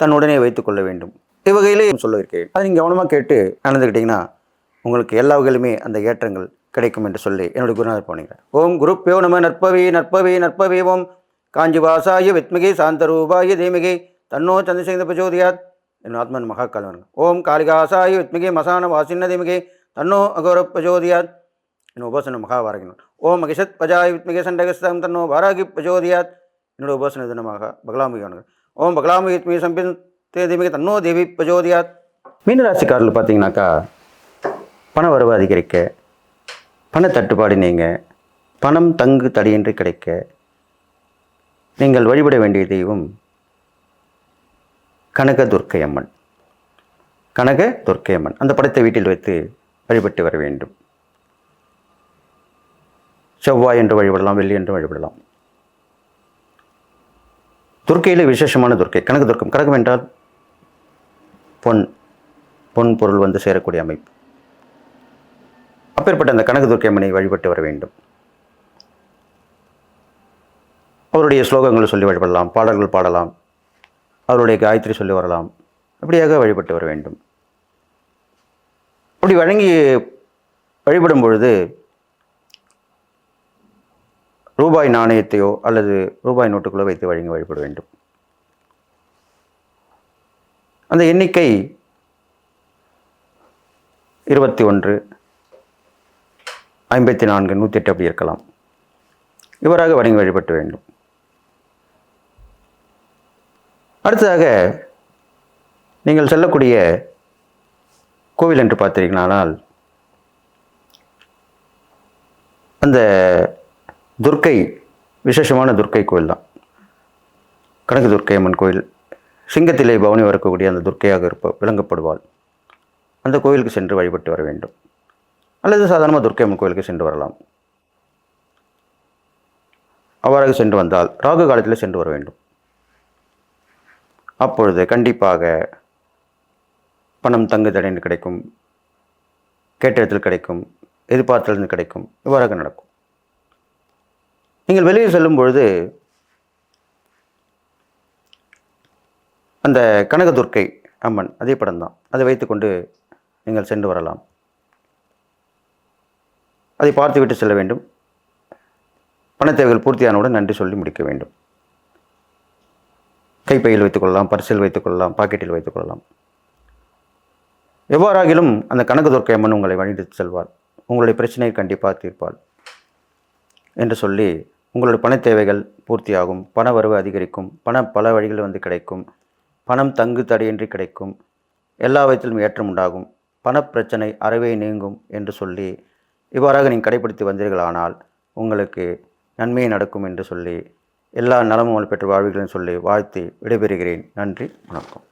தன்னுடனே வைத்துக் கொள்ள வேண்டும். இவ்வகையிலே சொல்ல இருக்கேன் அதை நீங்கள் கவனமாக கேட்டு நடந்துக்கிட்டிங்கன்னா உங்களுக்கு எல்லா வகையிலுமே அந்த ஏற்றங்கள் கிடைக்கும் என்று சொல்லி என்னுடைய குருநாதர் போனீங்க ஓம் குருப்பேவ நம நற்பவி நற்பவி நற்பவி ஓம். காஞ்சி வாசாய வித்மிகை சாந்தரூபாய தீமிகை. தன்னோ சந்திரசேகர பிரச்சோதியாத். என் ஆத்மன் மகாகாலவன். ஓம் காளிகாசாய வித்மிகை மசான வாசின்ன தீமிகை. தன்னோ அகௌர பிரச்சோதியாத். என்னோட உபாசன மகாபாரகன் ஓம் மகிஷத் பஜாய் வித்மிகை சண்டகஸ்தம் தன்னோ வாராகி பிரச்சோதியாத். என்னோட உபாசன தினமாக பகலாமுகி ஓம் பகலாமுகி சம்பின் தேதிமிக தன்னோ தேவி பிரச்சோதியாத். மீனராசிக்காரர்கள் பார்த்தீங்கன்னாக்கா பண வரவு அதிகரிக்க பண தட்டுப்பாடு நீங்க பணம் தங்கு தடையின்றி கிடைக்க நீங்கள் வழிபட வேண்டிய தெய்வம் கனக துர்க்கை அம்மன் கனக துர்க்கை அம்மன் அந்த படத்தை வீட்டில் வைத்து வழிபட்டு வர வேண்டும். செவ்வாய் என்று வழிபடலாம் வெள்ளி என்று வழிபடலாம். துர்க்கையில் விசேஷமான துர்க்கை. கனக துர்க்கம். கனகம் என்றால் பொன் பொன் பொருள் வந்து சேரக்கூடிய அமைப்பு. அப்பேற்பட்ட அந்த கனக துர்க்கை அம்மனை வழிபட்டு வர வேண்டும். அவருடைய ஸ்லோகங்களை சொல்லி வழிபடலாம் பாடல்கள் பாடலாம் அவருடைய காயத்ரி சொல்லி வரலாம். அப்படியாக வழிபட்டு வர வேண்டும். அப்படி வழங்கி வழிபடும் பொழுது ரூபாய் நாணயத்தையோ அல்லது ரூபாய் நோட்டுகளோ வைத்து வழங்கி வழிபட வேண்டும். அந்த எண்ணிக்கை இருபத்தி ஒன்று ஐம்பத்தி நான்கு நூற்றி எட்டு அப்படி இருக்கலாம். இவராக வணங்கி வழிபட்டு வேண்டும். அடுத்ததாக நீங்கள் செல்லக்கூடிய கோவில் என்று பார்த்தீர்களானால் அந்த துர்க்கை விசேஷமான துர்க்கை கோயில் தான் கணக்கு துர்க்கை அம்மன் கோயில் சிங்கத்திலே பவனி வரக்கூடிய அந்த துர்க்கையாக இருப்ப விளங்கப்படுவாள். அந்த கோயிலுக்கு சென்று வழிபட்டு வர வேண்டும். அல்லது சாதாரணமாக துர்க்கை அம்மன் கோயிலுக்கு சென்று வரலாம். அவ்வாறாக சென்று வந்தால் ராகு காலத்தில் சென்று வர வேண்டும். அப்பொழுது கண்டிப்பாக பணம் தங்கு தடைன்னு கிடைக்கும் கேட்ட இடத்தில் கிடைக்கும் எதிர்பார்த்திலிருந்து கிடைக்கும் இவ்வாறாக நடக்கும். நீங்கள் வெளியே செல்லும் பொழுது அந்த கனகதுர்க்கை அம்மன் அதே படம் தான் அதை வைத்துக்கொண்டு நீங்கள் சென்று வரலாம். அதை பார்த்துவிட்டு செல்ல வேண்டும். பணத்தேவைகள் பூர்த்தியானவுடன் நன்றி சொல்லி முடிக்க வேண்டும். கைப்பையில் வைத்துக்கொள்ளலாம் பரிசில் வைத்துக்கொள்ளலாம் பாக்கெட்டில் வைத்துக்கொள்ளலாம் எவ்வாறாகிலும் அந்த கனகதுர்க்கை அம்மன் உங்களை வழிந்து செல்வார். உங்களுடைய பிரச்சனையை கண்டிப்பாக தீர்ப்பாள் என்று சொல்லி உங்களுடைய பணத் தேவைகள் பூர்த்தியாகும். பண வரவு அதிகரிக்கும். பணம் பல வழிகளில் வந்து கிடைக்கும். பணம் தங்கு தடையின்றி கிடைக்கும். எல்லா விதத்திலும் ஏற்றம் உண்டாகும். பணப்பிரச்சனை அறவே நீங்கும் என்று சொல்லி இவ்வாறாக நீங்கள் கடைபிடித்து வந்தீர்களானால் உங்களுக்கு நன்மையை நடக்கும் என்று சொல்லி எல்லா நலமும் பெற்று வாழ்வீர்கள் சொல்லி வாழ்த்து விடைபெறுகிறேன். நன்றி. வணக்கம்.